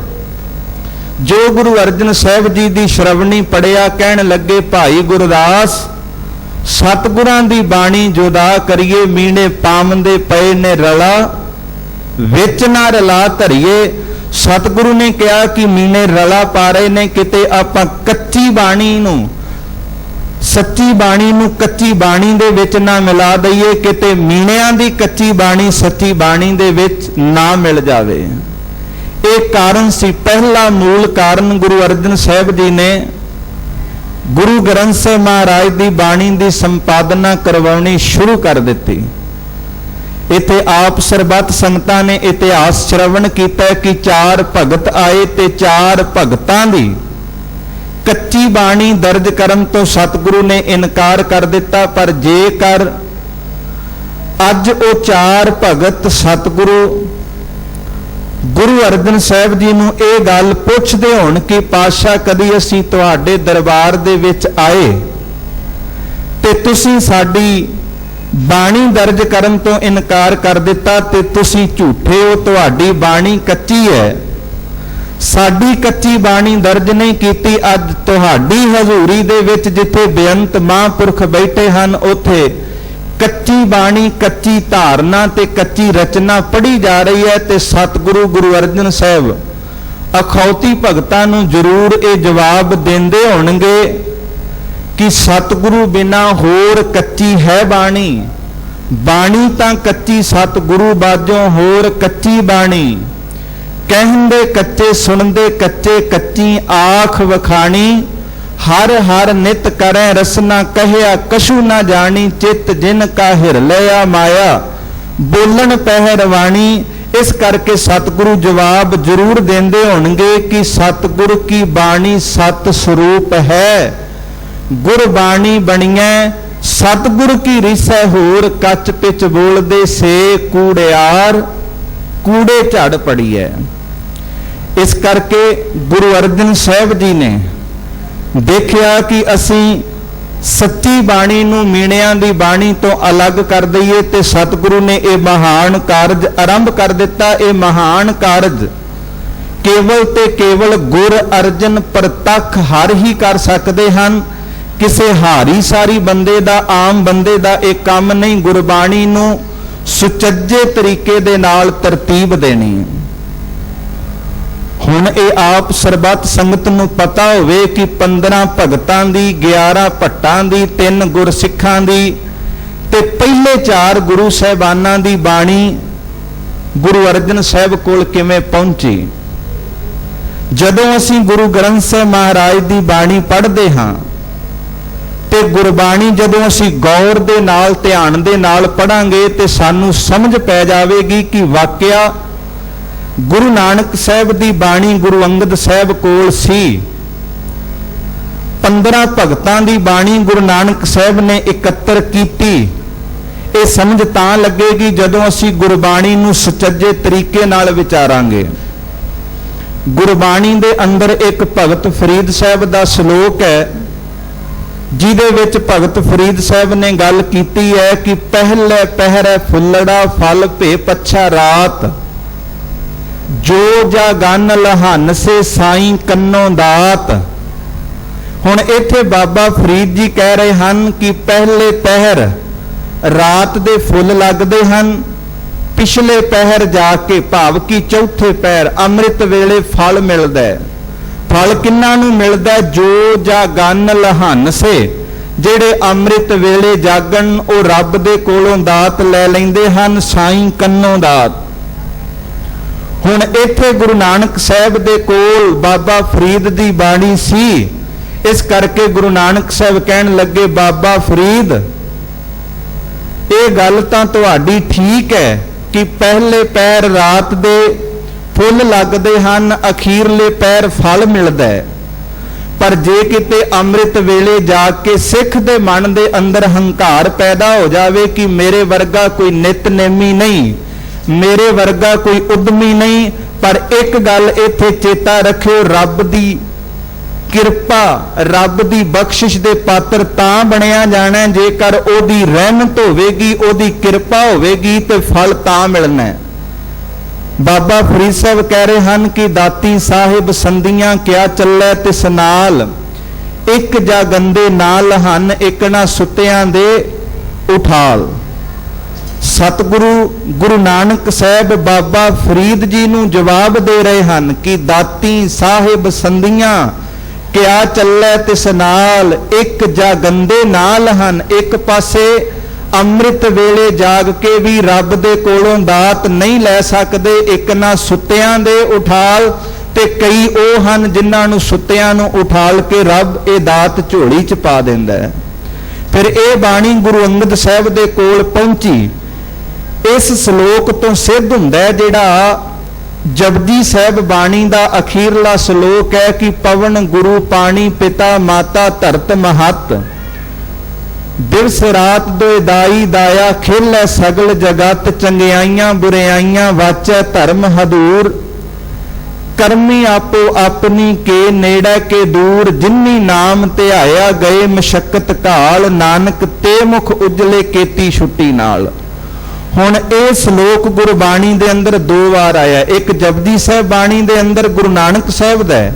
ਜੋ ਗੁਰੂ ਅਰਜਨ ਸਾਹਿਬ ਜੀ ਦੀ ਸ਼ਰਵਣੀ ਪੜਿਆ ਕਹਿਣ ਲੱਗੇ, ਭਾਈ ਗੁਰਦਾਸ, ਸਤਿਗੁਰਾਂ ਦੀ ਬਾਣੀ ਜੁਦਾ ਕਰੀਏ, ਮੀਣੇ ਪਾਵੰਦੇ ਪਏ ਨੇ ਰਲਾ, ਵਿੱਚ ਨਾ ਰਲਾ ਧਰੀਏ। ਸਤਿਗੁਰੂ ਨੇ ਕਿਹਾ ਕਿ ਮੀਣੇ ਰਲਾ ਪਾ ਰਹੇ ਨੇ, ਕਿਤੇ ਆਪਾਂ ਕੱਚੀ ਬਾਣੀ ਨੂੰ ਸੱਚੀ ਬਾਣੀ ਨੂੰ ਕੱਚੀ ਬਾਣੀ ਦੇ ਵਿੱਚ ਨਾ ਮਿਲਾ ਦਈਏ, ਕਿਤੇ ਮੀਣਿਆਂ ਦੀ ਕੱਚੀ ਬਾਣੀ ਸੱਚੀ ਬਾਣੀ ਦੇ ਵਿੱਚ ਨਾ ਮਿਲ ਜਾਵੇ। ਇਹ ਕਾਰਨ ਸੀ, ਪਹਿਲਾ ਮੂਲ ਕਾਰਨ ਗੁਰੂ ਅਰਜਨ ਸਾਹਿਬ ਜੀ ਨੇ ਗੁਰੂ ਗ੍ਰੰਥ ਸਾਹਿਬ ਮਹਾਰਾਜ ਦੀ ਬਾਣੀ ਦੀ ਸੰਪਾਦਨਾ ਕਰਵਾਉਣੀ ਸ਼ੁਰੂ ਕਰ ਦਿੱਤੀ। ਇੱਥੇ ਆਪ ਸਰਬੱਤ ਸੰਗਤਾਂ ਨੇ ਇਤਿਹਾਸ ਸ਼ਰਵਣ ਕੀਤਾ ਕਿ ਚਾਰ ਭਗਤ ਆਏ ਤੇ ਚਾਰ ਭਗਤਾਂ ਦੀ ਕੱਚੀ ਬਾਣੀ ਦਰਜ ਕਰਨ ਤੋਂ ਸਤਿਗੁਰੂ ਨੇ ਇਨਕਾਰ ਕਰ ਦਿੱਤਾ, ਪਰ ਜੇਕਰ ਅੱਜ ਉਹ ਚਾਰ ਭਗਤ ਸਤਿਗੁਰੂ ਗੁਰੂ ਅਰਜਨ ਸਾਹਿਬ ਜੀ ਨੂੰ ਇਹ ਗੱਲ ਪੁੱਛਦੇ ਹੋਣ ਕਿ ਪਾਤਸ਼ਾਹ ਕਦੀ ਅਸੀਂ ਤੁਹਾਡੇ ਦਰਬਾਰ ਦੇ ਵਿੱਚ ਆਏ ਤੇ ਤੁਸੀਂ ਸਾਡੀ ਬਾਣੀ ਦਰਜ ਕਰਨ ਤੋਂ ਇਨਕਾਰ ਕਰ ਦਿੱਤਾ ਤੇ ਤੁਸੀਂ ਝੂਠੇ ਹੋ, ਤੁਹਾਡੀ ਬਾਣੀ ਕੱਚੀ ਹੈ ਸਾਡੀ ਕੱਚੀ ਬਾਣੀ ਦਰਜ ਨਹੀਂ ਕੀਤੀ ਅੱਜ ਤੁਹਾਡੀ ਹਜ਼ੂਰੀ ਦੇ ਵਿੱਚ ਜਿੱਥੇ ਬੇਅੰਤ ਮਹਾਂਪੁਰਖ ਬੈਠੇ ਹਨ, ਉੱਥੇ ਕੱਚੀ ਬਾਣੀ, ਕੱਚੀ ਧਾਰਨਾ ਤੇ ਕੱਚੀ ਰਚਨਾ ਪੜ੍ਹੀ ਜਾ ਰਹੀ ਹੈ ਤੇ ਸਤਿਗੁਰੂ ਗੁਰੂ ਅਰਜਨ ਸਾਹਿਬ ਅਖੌਤੀ ਭਗਤਾਂ ਨੂੰ ਜ਼ਰੂਰ ਇਹ ਜਵਾਬ ਦਿੰਦੇ ਹੋਣਗੇ ਕਿ ਸਤਿਗੁਰੂ ਬਿਨਾ ਹੋਰ ਕੱਚੀ ਹੈ ਬਾਣੀ। ਬਾਣੀ ਤਾਂ ਕੱਚੀ ਸਤਿਗੁਰੂ ਬਾਝੋਂ ਹੋਰ ਕੱਚੀ ਬਾਣੀ। ਕਹਿੰਦੇ, ਕੱਚੇ ਸੁਣਦੇ, ਕੱਚੇ ਕੱਚੀ ਆਖ ਵਖਾਣੀ, ਹਰ ਹਰ ਨਿਤ ਕਰੈ ਰਸਨਾ ਕਹਿਆ ਕਸ਼ੂ ਨਾ ਜਾਣੀ, ਚਿਤ ਜਿਨ ਕਾ ਹਿਰ ਲਿਆ ਮਾਇਆ। ਬੋਲਣ ਪਹਿਰਵਾਣੀ, ਇਸ ਕਰਕੇ ਸਤਿਗੁਰੂ ਜਵਾਬ ਜ਼ਰੂਰ ਦਿੰਦੇ ਹੋਣਗੇ ਕਿ ਸਤਿਗੁਰ ਕੀ ਬਾਣੀ ਸਤ ਸਰੂਪ ਹੈ। ਗੁਰਬਾਣੀ ਬਣੀਐ, ਸਤਿਗੁਰ ਕੀ ਰਿਸੈ ਹੋਰ, ਕੱਚ ਪਿਚ ਬੋਲਦੇ ਸੇ ਕੂੜਿਆਰ, ਕੂੜੇ ਝੜ ਪੜੀਐ। ਇਸ ਕਰਕੇ ਗੁਰੂ ਅਰਜਨ ਸਾਹਿਬ ਜੀ ਨੇ ਦੇਖਿਆ ਕਿ ਅਸੀਂ ਸੱਚੀ ਬਾਣੀ ਨੂੰ ਮੀਣਿਆਂ ਦੀ ਬਾਣੀ ਤੋਂ ਅਲੱਗ ਕਰ ਦਈਏ ਤੇ ਸਤਿਗੁਰੂ ਨੇ ਇਹ ਮਹਾਨ ਕਾਰਜ ਆਰੰਭ ਕਰ ਦਿੱਤਾ। ਇਹ ਮਹਾਨ ਕਾਰਜ ਕੇਵਲ ਤੇ ਕੇਵਲ ਗੁਰ ਅਰਜਨ ਪ੍ਰਤੱਖ ਹਰ ਹੀ ਕਰ ਸਕਦੇ ਹਨ। ਕਿਸੇ ਹਾਰੀ ਸਾਰੀ ਬੰਦੇ ਦਾ, ਆਮ ਬੰਦੇ ਦਾ ਇਹ ਕੰਮ ਨਹੀਂ। ਗੁਰਬਾਣੀ ਨੂੰ ਸੁਚੱਜੇ ਤਰੀਕੇ ਦੇ ਨਾਲ ਤਰਤੀਬ ਦੇਣੀ। ਹੈ ਹੁਣ ਇਹ ਆਪ ਸਰਬੱਤ ਸੰਗਤ ਨੂੰ ਪਤਾ ਹੋਵੇ ਕਿ 15 ਭਗਤਾਂ ਦੀ 11 ਭੱਟਾਂ ਦੀ 3 ਗੁਰਸਿੱਖਾਂ ਦੀ ਤੇ ਪਹਿਲੇ ਚਾਰ ਗੁਰੂ ਸਾਹਿਬਾਨਾਂ ਦੀ ਬਾਣੀ ਗੁਰੂ ਅਰਜਨ ਸਾਹਿਬ ਕੋਲ ਕਿਵੇਂ ਪਹੁੰਚੀ? ਜਦੋਂ ਅਸੀਂ ਗੁਰੂ ਗ੍ਰੰਥ ਸਾਹਿਬ ਮਹਾਰਾਜ ਦੀ ਬਾਣੀ ਪੜ੍ਹਦੇ ਹਾਂ ਤੇ ਗੁਰਬਾਣੀ ਜਦੋਂ ਅਸੀਂ ਗੌਰ ਦੇ ਨਾਲ, ਧਿਆਨ ਦੇ ਨਾਲ ਪੜਾਂਗੇ ਤੇ ਸਾਨੂੰ ਸਮਝ ਪੈ ਜਾਵੇਗੀ ਕਿ ਵਾਕਿਆ ਗੁਰੂ ਨਾਨਕ ਸਾਹਿਬ ਦੀ ਬਾਣੀ ਗੁਰੂ ਅੰਗਦ ਸਾਹਿਬ ਕੋਲ ਸੀ। 15 ਭਗਤਾਂ ਦੀ ਬਾਣੀ ਗੁਰੂ ਨਾਨਕ ਸਾਹਿਬ ਨੇ ਇਕੱਤਰ ਕੀਤੀ। ਇਹ ਸਮਝ ਤਾਂ ਲੱਗੇਗੀ ਜਦੋਂ ਅਸੀਂ ਗੁਰਬਾਣੀ ਨੂੰ ਸੁਚੱਜੇ ਤਰੀਕੇ ਨਾਲ ਵਿਚਾਰਾਂਗੇ। ਗੁਰਬਾਣੀ ਦੇ ਅੰਦਰ ਇੱਕ ਭਗਤ ਫਰੀਦ ਸਾਹਿਬ ਦਾ ਸ਼ਲੋਕ ਹੈ, ਜਿਹਦੇ ਵਿੱਚ ਭਗਤ ਫਰੀਦ ਸਾਹਿਬ ਨੇ ਗੱਲ ਕੀਤੀ ਹੈ ਕਿ ਪਹਿਲੇ ਪਹਿਰੇ ਫੁੱਲੜਾ, ਫਲ ਭੇ ਪੱਛਾ ਰਾਤ। ਜੋ ਜਾ ਗਨ ਲਹਨ, ਸੇ ਸਾਈਂ ਕੰਨੋਂ ਦਾਤ। ਹੁਣ ਇੱਥੇ ਬਾਬਾ ਫਰੀਦ ਜੀ ਕਹਿ ਰਹੇ ਹਨ ਕਿ ਪਹਿਲੇ ਪਹਿਰ ਰਾਤ ਦੇ ਫੁੱਲ ਲੱਗਦੇ ਹਨ, ਪਿਛਲੇ ਪਹਿਰ ਜਾ ਕੇ ਭਾਵ ਕਿ ਚੌਥੇ ਪਹਿਰ ਅੰਮ੍ਰਿਤ ਵੇਲੇ ਫਲ ਮਿਲਦਾ ਹੈ। ਫਲ ਕਿੰਨਾਂ ਨੂੰ ਮਿਲਦਾ ਜੋ ਜਾ ਗਨ ਲਹਨ ਸੇ, ਜਿਹੜੇ ਅੰਮ੍ਰਿਤ ਵੇਲੇ ਜਾਗਣ, ਉਹ ਰੱਬ ਦੇ ਕੋਲੋਂ ਦਾਤ ਲੈ ਲੈਂਦੇ ਹਨ, ਸਾਈਂ ਕੰਨੋਂ ਦਾਤ। ਹੁਣ ਇੱਥੇ ਗੁਰੂ ਨਾਨਕ ਸਾਹਿਬ ਦੇ ਕੋਲ ਬਾਬਾ ਫਰੀਦ ਦੀ ਬਾਣੀ ਸੀ। ਇਸ ਕਰਕੇ ਗੁਰੂ ਨਾਨਕ ਸਾਹਿਬ ਕਹਿਣ ਲੱਗੇ, ਬਾਬਾ ਫਰੀਦ, ਇਹ ਗੱਲ ਤਾਂ ਤੁਹਾਡੀ ਠੀਕ ਹੈ ਕਿ ਪਹਿਲੇ ਪੈਰ ਰਾਤ ਦੇ ਫੁੱਲ ਲੱਗਦੇ ਹਨ, ਅਖੀਰਲੇ ਪੈਰ ਫਲ ਮਿਲਦਾ ਹੈ। ਪਰ ਜੇ ਕਿਤੇ ਅੰਮ੍ਰਿਤ ਵੇਲੇ ਜਾ ਕੇ ਸਿੱਖ ਦੇ ਮਨ ਦੇ ਅੰਦਰ ਹੰਕਾਰ ਪੈਦਾ ਹੋ ਜਾਵੇ ਕਿ ਮੇਰੇ ਵਰਗਾ ਕੋਈ ਨਿਤਨੇਮੀ ਨਹੀਂ ਮੇਰੇ ਵਰਗਾ ਕੋਈ ਉਦਮੀ ਨਹੀਂ, ਪਰ ਇੱਕ ਗੱਲ ਇੱਥੇ ਚੇਤਾ ਰੱਖਿਓ, ਰੱਬ ਦੀ ਕਿਰਪਾ, ਰੱਬ ਦੀ ਬਖਸ਼ਿਸ਼ ਦੇ ਪਾਤਰ ਤਾਂ ਬਣਿਆ ਜਾਣਾ ਜੇਕਰ ਉਹਦੀ ਰਹਿਮਤ ਹੋਵੇਗੀ, ਉਹਦੀ ਕਿਰਪਾ ਹੋਵੇਗੀ ਤੇ ਫਲ ਤਾਂ ਮਿਲਣਾ ਬਾਬਾ ਫਰੀਦ ਸਾਹਿਬ ਕਹਿ ਰਹੇ ਹਨ ਕਿ ਦਾਤੀ ਸਾਹਿਬ ਸੰਧੀਆਂ ਕਿਆ ਚੱਲੈ ਤਿਸ ਨਾਲ। ਇੱਕ ਜਾ ਗੰਦੇ ਨਾਲ ਹਨ, ਇੱਕ ਨਾ ਸੁੱਤਿਆਂ ਦੇ ਉਠਾਲ। ਸਤਿਗੁਰੂ ਗੁਰੂ ਨਾਨਕ ਸਾਹਿਬ ਬਾਬਾ ਫਰੀਦ ਜੀ ਨੂੰ ਜਵਾਬ ਦੇ ਰਹੇ ਹਨ ਕਿ ਦਾਤੀ ਸਾਹਿਬ ਸੰਧੀਆਂ, ਕਿਆ ਚੱਲੈ ਤਿਸ ਨਾਲ? ਇੱਕ ਜਾ ਗੰਦੇ ਨਾਲ ਹਨ। ਇੱਕ ਪਾਸੇ ਅੰਮ੍ਰਿਤ ਵੇਲੇ ਜਾਗ ਕੇ ਵੀ ਰੱਬ ਦੇ ਕੋਲੋਂ ਦਾਤ ਨਹੀਂ ਲੈ ਸਕਦੇ, ਇੱਕ ਨਾ ਸੁੱਤਿਆਂ ਦੇ ਉਠਾਲ, ਤੇ ਕਈ ਉਹ ਹਨ ਜਿਨ੍ਹਾਂ ਨੂੰ ਸੁੱਤਿਆਂ ਨੂੰ ਉਠਾਲ ਕੇ ਰੱਬ ਇਹ ਦਾਤ ਝੋਲੀ 'ਚ ਪਾ ਦਿੰਦਾ ਹੈ। ਫਿਰ ਇਹ ਬਾਣੀ ਗੁਰੂ ਅੰਗਦ ਸਾਹਿਬ ਦੇ ਕੋਲ ਪਹੁੰਚੀ। ਇਸ ਸ਼ਲੋਕ ਤੋਂ ਸਿੱਧ ਹੁੰਦਾ ਹੈ ਜਿਹੜਾ ਜਪਜੀ ਸਾਹਿਬ ਬਾਣੀ ਦਾ ਅਖੀਰਲਾ ਸ਼ਲੋਕ ਹੈ ਕਿ ਪਵਨ ਗੁਰੂ ਪਾਣੀ ਪਿਤਾ ਮਾਤਾ ਧਰਤ ਮਹਤ। ਦਿਵਸ ਰਾਤ ਦੋਇ ਦਾਈ ਦਾਇਆ ਖੇਲੇ ਸਗਲ ਜਗਤ ਚੰਗਿਆਈਆਂ ਬੁਰਿਆਈਆਂ ਵਾਚੈ ਧਰਮ ਹਦੂਰ। ਕਰਮੀ ਆਪੋ ਆਪਣੀ ਕੇ ਨੇੜੇ ਕੇ ਦੂਰ ਜਿਨਨੀ ਨਾਮ ਧਿਆਇਆ ਗਏ ਮਸ਼ਕਤ ਕਾਲ ਨਾਨਕ ਤੇ ਮੁਖ ਉਜਲੇ ਕੀਤੀ ਛੁੱਟੀ ਨਾਲ। ਹੁਣ ਇਹ ਸ਼ਲੋਕ ਗੁਰਬਾਣੀ ਦੇ ਅੰਦਰ ਦੋ ਵਾਰ ਆਇਆ। ਇੱਕ ਜਪਜੀ ਸਾਹਿਬ ਬਾਣੀ ਦੇ ਅੰਦਰ ਗੁਰੂ ਨਾਨਕ ਸਾਹਿਬ ਦਾ ਹੈ,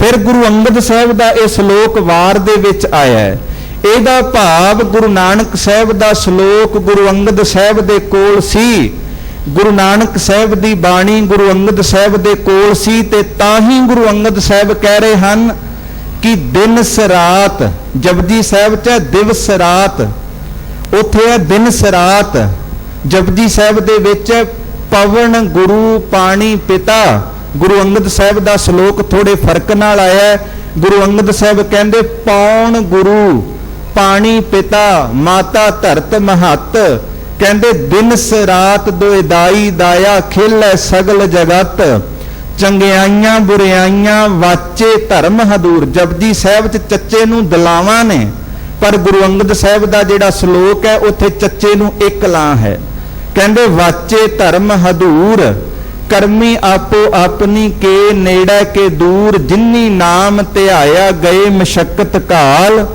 ਫਿਰ ਗੁਰੂ ਅੰਗਦ ਸਾਹਿਬ ਦਾ ਇਹ ਸ਼ਲੋਕ ਵਾਰ ਦੇ ਵਿੱਚ ਆਇਆ ਹੈ। ਇਹਦਾ ਭਾਵ ਗੁਰੂ ਨਾਨਕ ਸਾਹਿਬ ਦਾ ਸ਼ਲੋਕ ਗੁਰੂ ਅੰਗਦ ਸਾਹਿਬ ਦੇ ਕੋਲ ਸੀ। ਗੁਰੂ ਨਾਨਕ ਸਾਹਿਬ ਦੀ ਬਾਣੀ ਗੁਰੂ ਅੰਗਦ ਸਾਹਿਬ ਦੇ ਕੋਲ ਸੀ ਤੇ ਤਾਂ ਹੀ ਗੁਰੂ ਅੰਗਦ ਸਾਹਿਬ ਕਹਿ ਰਹੇ ਹਨ ਕਿ ਦਿਨ ਸਰਾਤ ਜਪਜੀ ਸਾਹਿਬ ਚ ਦਿਵਸ ਰਾਤ, ਉੱਥੇ ਹੈ ਦਿਨ ਸਰਾਤ ਜਪਜੀ ਸਾਹਿਬ ਦੇ ਵਿੱਚ ਪਵਨ ਗੁਰੂ ਪਾਣੀ ਪਿਤਾ, ਗੁਰੂ ਅੰਗਦ ਸਾਹਿਬ ਦਾ ਸ਼ਲੋਕ ਥੋੜੇ ਫ਼ਰਕ ਨਾਲ ਆਇਆ ਗੁਰੂ ਅੰਗਦ ਸਾਹਿਬ ਕਹਿੰਦੇ, ਪੌਣ ਗੁਰੂ, ਪਾਣੀ ਪਿਤਾ, ਮਾਤਾ ਧਰਤ ਮਹੱਤ। ਕਹਿੰਦੇ ਦਿਨਸ ਰਾਤ ਦੁਇਦਾਈ ਦਾਇਆ ਖੇਲੇ ਸਗਲ ਜਗਤ। ਚੰਗਿਆਈਆਂ ਬੁਰਿਆਈਆਂ ਵਾਚੇ ਧਰਮ ਹਦੂਰ। ਜਪਜੀ ਸਾਹਿਬ ਚ ਚੱਚੇ ਨੂੰ ਦਲਾਵਾਂ ਨੇ, ਪਰ ਗੁਰੂ ਅੰਗਦ ਸਾਹਿਬ ਦਾ ਜਿਹੜਾ ਸ਼ਲੋਕ ਹੈ, ਉੱਥੇ ਚੱਚੇ ਨੂੰ ਇੱਕ ਲਾਂ ਹੈ। ਕਹਿੰਦੇ, ਵਾਚੇ ਧਰਮ ਹਦੂਰ, ਕਰਮੀ ਆਪੋ ਆਪਣੀ ਕੇ ਨੇੜਾ ਕੇ ਦੂਰ, ਜਿਨੀ ਨਾਮ ਧਿਆਇਆ ਗਏ ਮਸ਼ਕਤ ਕਾਲ,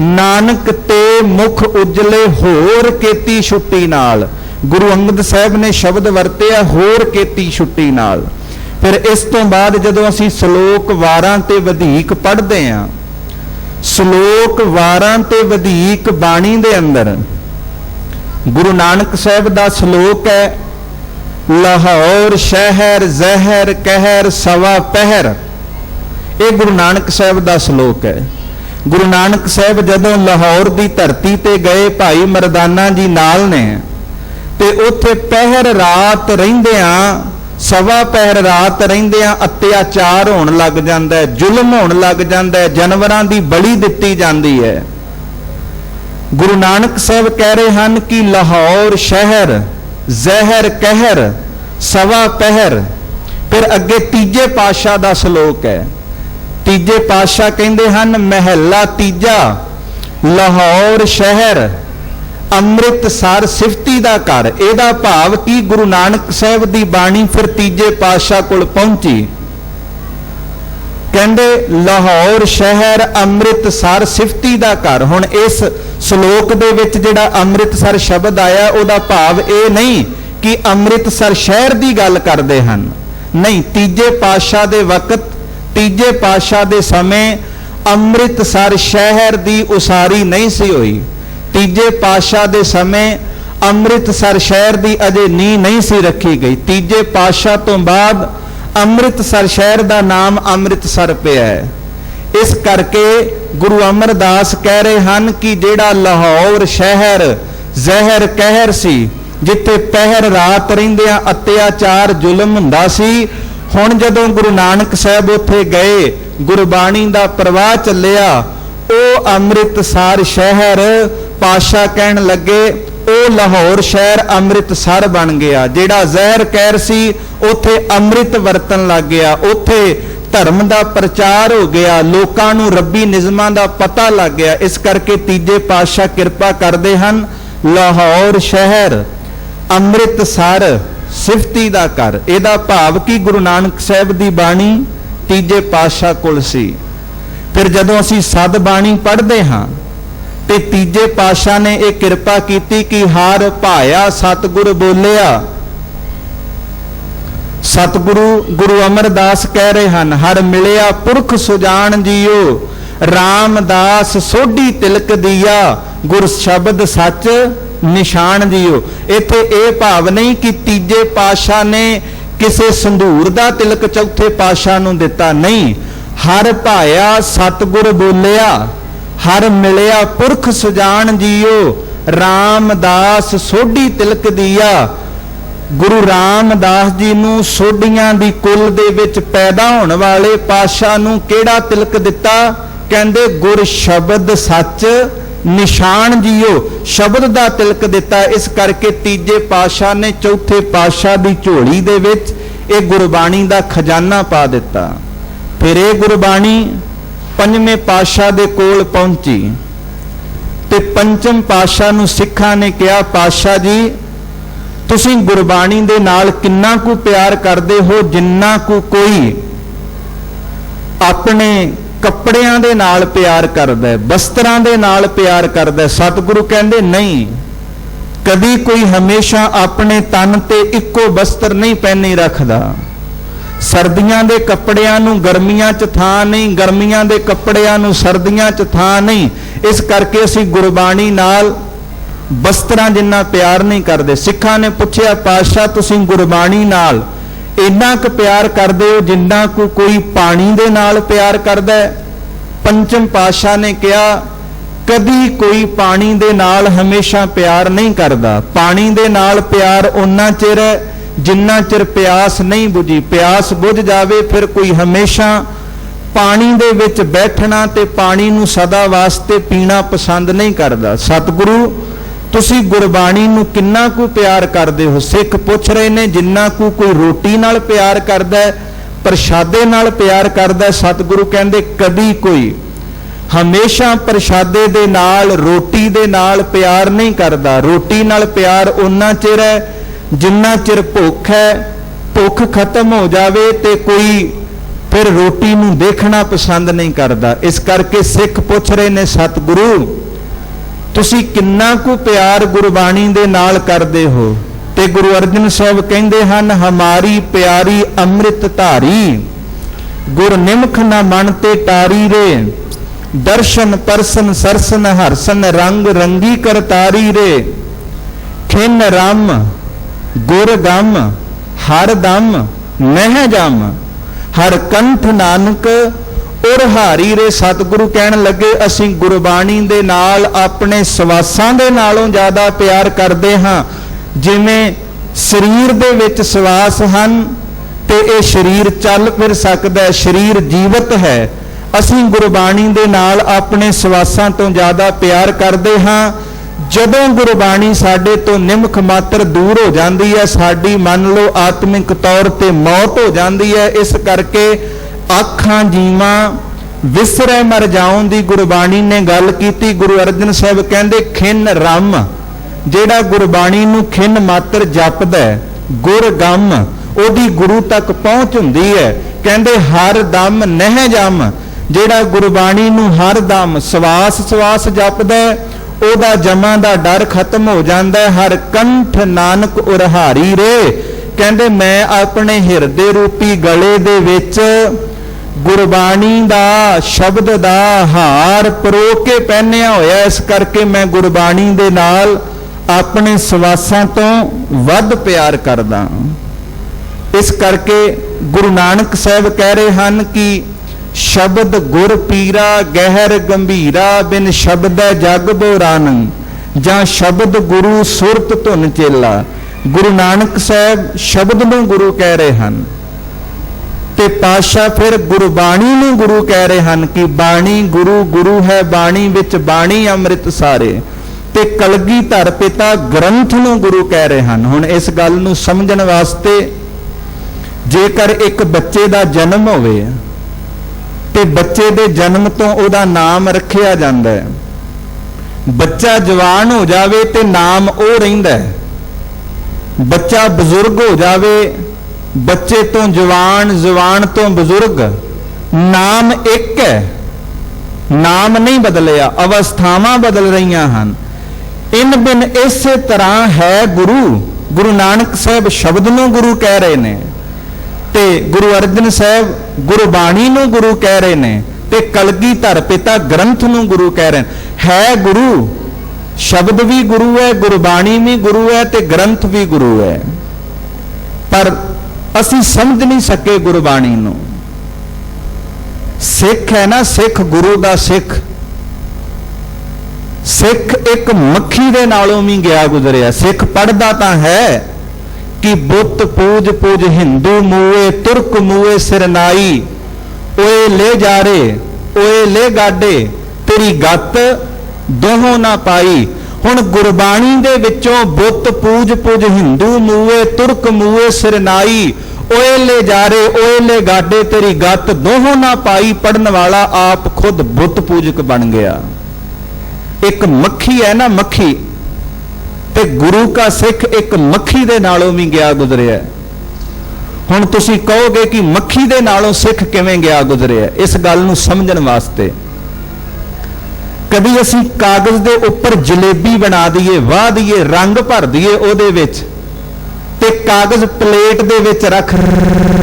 ਨਾਨਕ ਤੇ ਮੁਖ ਉਜਲੇ ਹੋਰ ਕੀਤੀ ਛੁੱਟੀ ਨਾਲ। ਗੁਰੂ ਅੰਗਦ ਸਾਹਿਬ ਨੇ ਸ਼ਬਦ ਵਰਤਿਆ, ਹੋਰ ਕੀਤੀ ਛੁੱਟੀ ਨਾਲ। ਫਿਰ ਇਸ ਤੋਂ ਬਾਅਦ ਜਦੋਂ ਅਸੀਂ ਸ਼ਲੋਕ ਵਾਰਾਂ ਤੇ ਵਧੇਕ ਪੜ੍ਹਦੇ ਆਂ, ਸ਼ਲੋਕ ਵਾਰਾਂ ਤੇ ਵਧੇਕ ਬਾਣੀ ਦੇ ਅੰਦਰ ਗੁਰੂ ਨਾਨਕ ਸਾਹਿਬ ਦਾ ਸ਼ਲੋਕ ਹੈ, ਲਾਹੌਰ ਸ਼ਹਿਰ ਜ਼ਹਿਰ ਕਹਿਰ ਸਵਾ ਪਹਿਰ। ਇਹ ਗੁਰੂ ਨਾਨਕ ਸਾਹਿਬ ਦਾ ਸ਼ਲੋਕ ਹੈ। ਗੁਰੂ ਨਾਨਕ ਸਾਹਿਬ ਜਦੋਂ ਲਾਹੌਰ ਦੀ ਧਰਤੀ ਤੇ ਗਏ, ਭਾਈ ਮਰਦਾਨਾ ਜੀ ਨਾਲ ਨੇ, ਤੇ ਉੱਥੇ ਪਹਿਰ ਰਾਤ ਰਹਿੰਦਿਆਂ, ਸਵਾ ਪਹਿਰ ਰਾਤ ਰਹਿੰਦਿਆਂ ਅਤਿਆਚਾਰ ਹੋਣ ਲੱਗ ਜਾਂਦਾ ਹੈ, ਜ਼ੁਲਮ ਹੋਣ ਲੱਗ ਜਾਂਦਾ ਹੈ, ਜਾਨਵਰਾਂ ਦੀ ਬਲੀ ਦਿੱਤੀ ਜਾਂਦੀ ਹੈ। ਗੁਰੂ ਨਾਨਕ ਸਾਹਿਬ ਕਹਿ ਰਹੇ ਹਨ ਕਿ ਲਾਹੌਰ ਸ਼ਹਿਰ, ਜ਼ਹਿਰ, ਕਹਿਰ, ਸਵਾ ਪਹਿਰ। ਫਿਰ ਅੱਗੇ ਤੀਜੇ ਪਾਤਸ਼ਾਹ ਦਾ ਸ਼ਲੋਕ ਹੈ। ਤੀਜੇ ਪਾਤਸ਼ਾਹ ਕਹਿੰਦੇ ਹਨ, ਮਹਿਲਾ ਤੀਜਾ, ਲਾਹੌਰ ਸ਼ਹਿਰ, ਅੰਮ੍ਰਿਤਸਰ ਸਿਫਤੀ ਦਾ ਘਰ। ਇਹਦਾ ਭਾਵ ਕੀ ਗੁਰੂ ਨਾਨਕ ਸਾਹਿਬ ਦੀ ਬਾਣੀ ਫਿਰ ਤੀਜੇ ਪਾਤਸ਼ਾਹ ਕੋਲ ਪਹੁੰਚੀ? ਕਹਿੰਦੇ, ਲਾਹੌਰ ਸ਼ਹਿਰ, ਅੰਮ੍ਰਿਤਸਰ ਸਿਫਤੀ ਦਾ ਘਰ। ਹੁਣ ਇਸ ਸ਼ਲੋਕ ਦੇ ਵਿੱਚ ਜਿਹੜਾ ਅੰਮ੍ਰਿਤਸਰ ਸ਼ਬਦ ਆਇਆ, ਉਹਦਾ ਭਾਵ ਇਹ ਨਹੀਂ ਕਿ ਅੰਮ੍ਰਿਤਸਰ ਸ਼ਹਿਰ ਦੀ ਗੱਲ ਕਰਦੇ ਹਨ। ਨਹੀਂ, ਤੀਜੇ ਪਾਤਸ਼ਾਹ ਦੇ ਵਕਤ, ਤੀਜੇ ਪਾਤਸ਼ਾਹ ਦੇ ਸਮੇਂ ਅੰਮ੍ਰਿਤਸਰ ਸ਼ਹਿਰ ਦੀ ਉਸਾਰੀ ਨਹੀਂ ਸੀ ਹੋਈ। ਤੀਜੇ ਪਾਤਸ਼ਾਹ ਦੇ ਸਮੇਂ ਅੰਮ੍ਰਿਤਸਰ ਸ਼ਹਿਰ ਦੀ ਅਜੇ ਨੀਂਹ ਨਹੀਂ ਸੀ ਰੱਖੀ ਗਈ। ਤੀਜੇ ਪਾਤਸ਼ਾਹ ਤੋਂ ਬਾਅਦ ਅੰਮ੍ਰਿਤਸਰ ਸ਼ਹਿਰ ਦਾ ਨਾਮ ਅੰਮ੍ਰਿਤਸਰ ਪਿਆ ਹੈ। ਇਸ ਕਰਕੇ ਗੁਰੂ ਅਮਰਦਾਸ ਕਹਿ ਰਹੇ ਹਨ ਕਿ ਜਿਹੜਾ ਲਾਹੌਰ ਸ਼ਹਿਰ ਜ਼ਹਿਰ ਕਹਿਰ ਸੀ, ਜਿੱਥੇ ਪਹਿਰ ਰਾਤ ਰਹਿੰਦਿਆਂ ਅਤਿਆਚਾਰ ਜ਼ੁਲਮ ਹੁੰਦਾ ਸੀ, ਹੁਣ ਜਦੋਂ ਗੁਰੂ ਨਾਨਕ ਸਾਹਿਬ ਉੱਥੇ ਗਏ, ਗੁਰਬਾਣੀ ਦਾ ਪ੍ਰਵਾਹ ਚੱਲਿਆ, ਉਹ ਅੰਮ੍ਰਿਤਸਰ ਸ਼ਹਿਰ ਪਾਸ਼ਾ ਕਹਿਣ ਲੱਗੇ, ਉਹ ਲਾਹੌਰ ਸ਼ਹਿਰ ਅੰਮ੍ਰਿਤਸਰ ਬਣ ਗਿਆ, ਜਿਹੜਾ ਜ਼ਹਿਰ ਕਹਿਰ ਸੀ, ਉੱਥੇ ਅੰਮ੍ਰਿਤ ਵਰਤਨ ਲੱਗ ਗਿਆ, ਉੱਥੇ ਧਰਮ ਦਾ ਪ੍ਰਚਾਰ ਹੋ ਗਿਆ, ਲੋਕਾਂ ਨੂੰ ਰੱਬੀ ਨਿਯਮਾਂ ਦਾ ਪਤਾ ਲੱਗ ਗਿਆ। ਇਸ ਕਰਕੇ ਤੀਜੇ ਪਾਤਸ਼ਾਹ ਕਿਰਪਾ ਕਰਦੇ ਹਨ, ਲਾਹੌਰ ਸ਼ਹਿਰ, ਅੰਮ੍ਰਿਤਸਰ, ਸਿਫਤੀ ਦਾ ਘਰ। ਇਹਦਾ ਭਾਵ ਕਿ ਗੁਰੂ ਨਾਨਕ ਸਾਹਿਬ ਦੀ ਬਾਣੀ ਤੀਜੇ ਪਾਤਸ਼ਾਹ ਕੋਲ ਸੀ। ਫਿਰ ਜਦੋਂ ਅਸੀਂ ਸਦ ਬਾਣੀ ਪੜ੍ਹਦੇ ਹਾਂ, ਤੇ ਤੀਜੇ ਪਾਤਸ਼ਾਹ ਨੇ ਇਹ ਕਿਰਪਾ ਕੀਤੀ ਕਿ ਹਰ ਭਾਇਆ, ਸਤਿਗੁਰ ਬੋਲਿਆ ਸਤਿਗੁਰੂ ਗੁਰੂ ਅਮਰਦਾਸ ਕਹਿ ਰਹੇ ਹਨ, ਹਰ ਮਿਲਿਆ ਪੁਰਖ ਸੁਜਾਨ ਜੀਓ, ਰਾਮਦਾਸ ਸੋਢੀ ਤਿਲਕ ਦੀਆ, ਗੁਰ ਸ਼ਬਦ ਸੱਚ ਨਿਸ਼ਾਨ ਜੀਓ। ਇੱਥੇ ਇਹ ਭਾਵ ਨਹੀਂ ਕਿ ਤੀਜੇ ਪਾਤਸ਼ਾਹ ਨੇ ਕਿਸੇ ਸੰਧੂਰ ਦਾ ਤਿਲਕ ਚੌਥੇ ਪਾਤਸ਼ਾਹ ਨੂੰ ਦਿੱਤਾ, ਨਹੀਂ। ਹਰ ਭਾਇਆ ਸਤਿਗੁਰ ਬੋਲਿਆ, ਹਰ ਮਿਲਿਆ ਪੁਰਖ ਸੁਜਾਨ ਜੀਓ, ਰਾਮਦਾਸ ਸੋਢੀ ਤਿਲਕ ਦੀਆ ਗੁਰੂ ਰਾਮਦਾਸ ਜੀ ਨੂੰ ਸੋਢੀਆਂ ਦੀ ਕੁੱਲ ਦੇ ਵਿੱਚ ਪੈਦਾ ਹੋਣ ਵਾਲੇ ਪਾਸ਼ਾ ਨੂੰ ਕਿਹੜਾ ਤਿਲਕ ਦਿੱਤਾ? ਕਹਿੰਦੇ, ਗੁਰ ਸ਼ਬਦ ਸੱਚ, ਨਿਸ਼ਾਨ ਜੀਓ। ਸ਼ਬਦ ਦਾ ਤਿਲਕ ਦਿੱਤਾ। ਇਸ ਕਰਕੇ ਤੀਜੇ ਪਾਸ਼ਾ ਨੇ ਚੌਥੇ ਪਾਸ਼ਾ ਦੀ ਝੋਲੀ ਦੇ ਵਿੱਚ ਇਹ ਗੁਰਬਾਣੀ ਦਾ ਖਜ਼ਾਨਾ ਪਾ ਦਿੱਤਾ। ਫਿਰ ਇਹ ਗੁਰਬਾਣੀ ਪੰਜਵੇਂ ਪਾਸ਼ਾ ਦੇ ਕੋਲ ਪਹੁੰਚੀ। ਤੇ ਪੰਚਮ ਪਾਸ਼ਾ ਨੂੰ ਸਿੱਖਾਂ ਨੇ ਕਿਹਾ ਪਾਸ਼ਾ ਜੀ ਤੁਸੀਂ ਗੁਰਬਾਣੀ ਦੇ ਨਾਲ ਕਿੰਨਾ ਕੁ ਪਿਆਰ ਕਰਦੇ ਹੋ, ਜਿੰਨਾ ਕੁ ਕੋਈ ਆਪਣੇ ਕੱਪੜਿਆਂ ਦੇ ਨਾਲ ਪਿਆਰ ਕਰਦਾ ਹੈ ਵਸਤਰਾਂ ਦੇ ਨਾਲ ਪਿਆਰ ਕਰਦਾ ਹੈ। ਸਤਿਗੁਰੂ ਕਹਿੰਦੇ, ਨਹੀਂ, ਕਦੀ ਕੋਈ ਹਮੇਸ਼ਾ ਆਪਣੇ ਤਨ ਤੇ ਇੱਕੋ ਵਸਤਰ ਨਹੀਂ ਪਹਿਨੇ ਰੱਖਦਾ। ਸਰਦੀਆਂ ਦੇ ਕੱਪੜਿਆਂ ਨੂੰ ਗਰਮੀਆਂ 'ਚ ਥਾਂ ਨਹੀਂ, ਗਰਮੀਆਂ ਦੇ ਕੱਪੜਿਆਂ ਨੂੰ ਸਰਦੀਆਂ 'ਚ ਥਾਂ ਨਹੀਂ। ਇਸ ਕਰਕੇ ਅਸੀਂ ਗੁਰਬਾਣੀ ਨਾਲ ਬਸਤਰਾਂ ਜਿੰਨਾ ਪਿਆਰ ਨਹੀਂ ਕਰਦੇ, ਸਿੱਖਾਂ ਨੇ ਪੁੱਛਿਆ, ਪਾਤਸ਼ਾਹ, ਤੁਸੀਂ ਗੁਰਬਾਣੀ ਨਾਲ ਇੰਨਾ ਕੁ ਪਿਆਰ ਕਰਦੇ ਹੋ ਜਿੰਨਾ ਕੁ ਕੋਈ ਪਾਣੀ ਦੇ ਨਾਲ ਪਿਆਰ ਕਰਦਾ ਹੈ? ਪੰਚਮ ਪਾਤਸ਼ਾਹ ਨੇ ਕਿਹਾ, ਕਦੀ ਕੋਈ ਪਾਣੀ ਦੇ ਨਾਲ ਹਮੇਸ਼ਾ ਪਿਆਰ ਨਹੀਂ ਕਰਦਾ। ਪਾਣੀ ਦੇ ਨਾਲ ਪਿਆਰ ਉਨਾ ਚਿਰ ਜਿੰਨਾ ਚਿਰ ਪਿਆਸ ਨਹੀਂ ਬੁਝੀ। ਪਿਆਸ ਬੁਝ ਜਾਵੇ ਫਿਰ ਕੋਈ ਹਮੇਸ਼ਾ ਪਾਣੀ ਦੇ ਵਿੱਚ ਬੈਠਣਾ ਤੇ ਪਾਣੀ ਨੂੰ ਸਦਾ ਵਾਸਤੇ ਪੀਣਾ ਪਸੰਦ ਨਹੀਂ ਕਰਦਾ। ਸਤਿਗੁਰੂ ਤੁਸੀਂ ਗੁਰਬਾਣੀ ਨੂੰ ਕਿੰਨਾ ਕੁ ਪਿਆਰ ਕਰਦੇ ਹੋ? ਸਿੱਖ ਪੁੱਛ ਰਹੇ ਨੇ, ਜਿੰਨਾ ਕੁ ਕੋਈ ਰੋਟੀ ਨਾਲ ਪਿਆਰ ਕਰਦਾ ਹੈ, ਪ੍ਰਸ਼ਾਦੇ ਨਾਲ ਪਿਆਰ ਕਰਦਾ ਸਤਿਗੁਰੂ ਕਹਿੰਦੇ ਕਦੀ ਕੋਈ। ਹਮੇਸ਼ਾ ਪ੍ਰਸ਼ਾਦੇ ਦੇ ਨਾਲ, ਰੋਟੀ ਦੇ ਨਾਲ ਪਿਆਰ ਨਹੀਂ ਕਰਦਾ। ਰੋਟੀ ਨਾਲ ਪਿਆਰ ਉਨਾ ਚਿਰ ਹੈ ਜਿੰਨਾ ਚਿਰ ਭੁੱਖ ਹੈ, ਭੁੱਖ ਖਤਮ ਹੋ ਜਾਵੇ ਤੇ ਕੋਈ ਫਿਰ ਰੋਟੀ ਨੂੰ ਦੇਖਣਾ ਪਸੰਦ ਨਹੀਂ ਕਰਦਾ। ਇਸ ਕਰਕੇ ਸਿੱਖ ਪੁੱਛ ਰਹੇ ਨੇ, ਸਤਿਗੁਰੂ ਤੁਸੀਂ ਕਿੰਨਾ ਕੁ ਪਿਆਰ ਗੁਰਬਾਣੀ ਦੇ ਨਾਲ ਕਰਦੇ ਹੋ? ਤੇ ਗੁਰੂ ਅਰਜਨ ਸਾਹਿਬ ਕਹਿੰਦੇ ਹਨ, ਹਮਾਰੀ ਪਿਆਰੀ ਅੰਮ੍ਰਿਤ ਧਾਰੀ, ਗੁਰ ਨਿਮਖ ਨਾ ਮਨ ਤੇ ਟਾਰੀ ਰੇ, ਦਰਸ਼ਨ ਪਰਸਨ ਸਰਸਨ ਹਰਸਨ ਰੰਗ ਰੰਗੀ ਕਰਤਾਰੀ ਰੇ। ਖਿਨ ਰਮ, ਗੁਰ ਗਮ, ਹਰ ਦਮ, ਮਹਿ ਜਮ, ਹਰ ਕੰਠ ਨਾਨਕ ਉਰ ਹਾਰੀ ਰੇ ਸਤਿਗੁਰੂ ਕਹਿਣ ਲੱਗੇ, ਅਸੀਂ ਗੁਰਬਾਣੀ ਦੇ ਨਾਲ ਆਪਣੇ ਸਵਾਸਾਂ ਦੇ ਨਾਲੋਂ ਜ਼ਿਆਦਾ ਪਿਆਰ ਕਰਦੇ ਹਾਂ। ਜਿਵੇਂ ਸਰੀਰ ਦੇ ਵਿੱਚ ਸਵਾਸ ਹਨ, ਤੇ ਇਹ ਸਰੀਰ ਚੱਲ ਫਿਰ ਸਕਦਾ ਹੈ, ਸਰੀਰ ਜੀਵਤ ਹੈ। ਅਸੀਂ ਗੁਰਬਾਣੀ ਦੇ ਨਾਲ ਆਪਣੇ ਸਵਾਸਾਂ ਤੋਂ ਜ਼ਿਆਦਾ ਪਿਆਰ ਕਰਦੇ ਹਾਂ। ਜਦੋਂ ਗੁਰਬਾਣੀ ਸਾਡੇ ਤੋਂ ਨਿਮਖ ਮਾਤਰ ਦੂਰ ਹੋ ਜਾਂਦੀ ਹੈ, ਸਾਡੀ ਮੰਨ ਲਓ ਆਤਮਿਕ ਤੌਰ ਤੇ ਮੌਤ ਹੋ ਜਾਂਦੀ ਹੈ, ਇਸ ਕਰਕੇ ਆਖਾਂ ਜੀਵਾਂ ਵਿਸਰੈ ਮਰ ਜਾਉਣ ਦੀ ਗੁਰਬਾਣੀ ਨੇ ਗੱਲ ਕੀਤੀ। ਗੁਰੂ ਅਰਜਨ ਸਾਹਿਬ ਕਹਿੰਦੇ, ਖਿੰਨ ਰਮ, ਜਿਹੜਾ ਗੁਰਬਾਣੀ ਨੂੰ ਖਿੰਨ ਮਾਤਰ ਜਪਦਾ ਗੁਰ ਗਮ, ਉਹਦੀ ਗੁਰੂ ਤੱਕ ਪਹੁੰਚ ਹੁੰਦੀ ਹੈ। ਕਹਿੰਦੇ, ਹਰ ਦਮ ਨਹਿ ਜਮ, ਜਿਹੜਾ ਗੁਰਬਾਣੀ ਨੂੰ ਹਰ ਦਮ ਸਵਾਸ ਸਵਾਸ ਜਪਦਾ ਉਹਦਾ ਜਮਾਂ ਦਾ ਡਰ ਖਤਮ ਹੋ ਜਾਂਦਾ ਹੈ। ਹਰ ਕੰਠ ਨਾਨਕ ਉਰਹਾਰੀ ਰੇ। ਕਹਿੰਦੇ, ਮੈਂ ਆਪਣੇ ਹਿਰਦੇ ਰੂਪੀ ਗਲੇ ਦੇ ਵਿੱਚ ਗੁਰਬਾਣੀ ਦਾ ਸ਼ਬਦ ਦਾ ਹਾਰ ਪਰੋ ਕੇ ਪਹਿਨਿਆ ਹੋਇਆ, ਇਸ ਕਰਕੇ ਮੈਂ ਗੁਰਬਾਣੀ ਦੇ ਨਾਲ ਆਪਣੇ ਸਵਾਸਾਂ ਤੋਂ ਵੱਧ ਪਿਆਰ ਕਰਦਾ ਇਸ ਕਰਕੇ ਗੁਰੂ ਨਾਨਕ ਸਾਹਿਬ ਕਹਿ ਰਹੇ ਹਨ ਕਿ ਸ਼ਬਦ ਗੁਰ ਪੀਰਾ ਗਹਿਰ ਗੰਭੀਰਾ, ਬਿਨ ਸ਼ਬਦੈ ਜਗ ਬੋਰਾਨੰ ਜਾਂ ਸ਼ਬਦ ਗੁਰੂ ਸੁਰਤ ਧੁਨ ਚੇਲਾ। ਗੁਰੂ ਨਾਨਕ ਸਾਹਿਬ ਸ਼ਬਦ ਨੂੰ ਗੁਰੂ ਕਹਿ ਰਹੇ ਹਨ। ਤੇ ਪਾਸ਼ਾ ਫਿਰ ਗੁਰਬਾਣੀ ਨੂੰ ਗੁਰੂ ਕਹਿ ਰਹੇ ਹਨ ਕਿ ਬਾਣੀ ਗੁਰੂ ਗੁਰੂ ਹੈ ਬਾਣੀ ਵਿੱਚ ਬਾਣੀ ਅੰਮ੍ਰਿਤ ਸਾਰੇ। ਤੇ ਕਲਗੀ ਧਰ ਪਿਤਾ ਗ੍ਰੰਥ ਨੂੰ ਗੁਰੂ ਕਹਿ ਰਹੇ ਹਨ। ਹੁਣ ਇਸ ਗੱਲ ਨੂੰ ਸਮਝਣ ਵਾਸਤੇ ਜੇਕਰ ਇੱਕ ਬੱਚੇ ਦਾ ਜਨਮ ਹੋਵੇ, ਤੇ ਬੱਚੇ ਦੇ ਜਨਮ ਤੋਂ ਉਹਦਾ ਨਾਮ ਰੱਖਿਆ ਜਾਂਦਾ ਹੈ। ਬੱਚਾ ਜਵਾਨ ਹੋ ਜਾਵੇ ਤੇ ਨਾਮ ਉਹ ਰਹਿੰਦਾ ਹੈ। ਬੱਚਾ ਬਜ਼ੁਰਗ ਹੋ ਜਾਵੇ ਬੱਚੇ ਤੋਂ ਜਵਾਨ ਜਵਾਨ ਤੋਂ ਬਜ਼ੁਰਗ, ਨਾਮ ਇੱਕ ਹੈ। ਨਾਮ ਨਹੀਂ ਬਦਲਿਆ, ਅਵਸਥਾਵਾਂ ਬਦਲ ਰਹੀਆਂ ਹਨ। ਇਨ ਬਿਨ ਇਸੇ ਤਰ੍ਹਾਂ ਹੈ ਗੁਰੂ। ਗੁਰੂ ਨਾਨਕ ਸਾਹਿਬ ਸ਼ਬਦ ਨੂੰ ਗੁਰੂ ਕਹਿ ਰਹੇ ਨੇ ਤੇ ਗੁਰੂ ਅਰਜਨ ਸਾਹਿਬ ਗੁਰਬਾਣੀ ਨੂੰ ਗੁਰੂ ਕਹਿ ਰਹੇ ਨੇ ਤੇ ਕਲਗੀ ਧਰ ਪਿਤਾ ਗ੍ਰੰਥ ਨੂੰ ਗੁਰੂ ਕਹਿ ਰਹੇ ਨੇ। ਹੈ ਗੁਰੂ। ਸ਼ਬਦ ਵੀ ਗੁਰੂ ਹੈ, ਗੁਰਬਾਣੀ ਵੀ ਗੁਰੂ ਹੈ ਤੇ ਗ੍ਰੰਥ ਵੀ ਗੁਰੂ ਹੈ। ਪਰ ਅਸੀਂ ਸਮਝ ਨਹੀਂ ਸਕੇ ਗੁਰਬਾਣੀ ਨੂੰ। ਸਿੱਖ ਹੈ ਨਾ, ਸਿੱਖ ਗੁਰੂ ਦਾ ਸਿੱਖ। ਸਿੱਖ ਇੱਕ ਮੱਖੀ ਦੇ ਨਾਲੋਂ ਵੀ ਗਿਆ ਗੁਜ਼ਰਿਆ। ਸਿੱਖ ਪੜਦਾ ਤਾਂ ਹੈ ਕਿ ਬੁੱਤ ਪੂਜ ਪੂਜ ਹਿੰਦੂ ਮੂਏ ਤੁਰਕ ਮੂਏ ਸਿਰਨਾਈ ਓਏ ਲੈ ਜਾਰੇ ਓਏ ਲੈ ਗਾਡੇ, ਤੇਰੀ ਗੱਤ ਦੋਹੋਂ ਨਾ ਪਾਈ। ਹੁਣ ਗੁਰਬਾਣੀ ਦੇ ਵਿੱਚੋਂ ਬੁੱਤ ਪੂਜ ਪੂਜ ਹਿੰਦੂ ਮੂਏ, ਤੁਰਕ ਮੂਏ, ਸਿਰਨਾਈ, ਓਏ ਲੈ ਜਾਰੇ, ਓਏ ਲੈ ਗਾਡੇ, ਤੇਰੀ ਗੱਤ ਦੋਹੋਂ ਨਾ ਪਾਈ ਪੜਨ ਵਾਲਾ ਆਪ ਖੁਦ ਬੁੱਤ ਪੂਜਕ ਬਣ ਗਿਆ। ਇੱਕ ਮੱਖੀ ਹੈ ਨਾ ਮੱਖੀ, ਤੇ ਗੁਰੂ ਕਾ ਸਿੱਖ ਇੱਕ ਮੱਖੀ ਦੇ ਨਾਲੋਂ ਵੀ ਗਿਆ ਗੁਜ਼ਰਿਆ। ਹੁਣ ਤੁਸੀਂ ਕਹੋਗੇ ਕਿ ਮੱਖੀ ਦੇ ਨਾਲੋਂ ਸਿੱਖ ਕਿਵੇਂ ਗਿਆ ਗੁਜ਼ਰਿਆ, ਇਸ ਗੱਲ ਨੂੰ ਸਮਝਣ ਵਾਸਤੇ। ਕਦੀ ਅਸੀਂ ਕਾਗਜ਼ ਦੇ ਉੱਪਰ ਜਲੇਬੀ ਬਣਾ ਦਈਏ, ਵਾਹ ਦਈਏ, ਰੰਗ ਭਰ ਦਈਏ ਉਹਦੇ ਵਿੱਚ ਤੇ ਕਾਗਜ਼ ਪਲੇਟ ਦੇ ਵਿੱਚ ਰੱਖ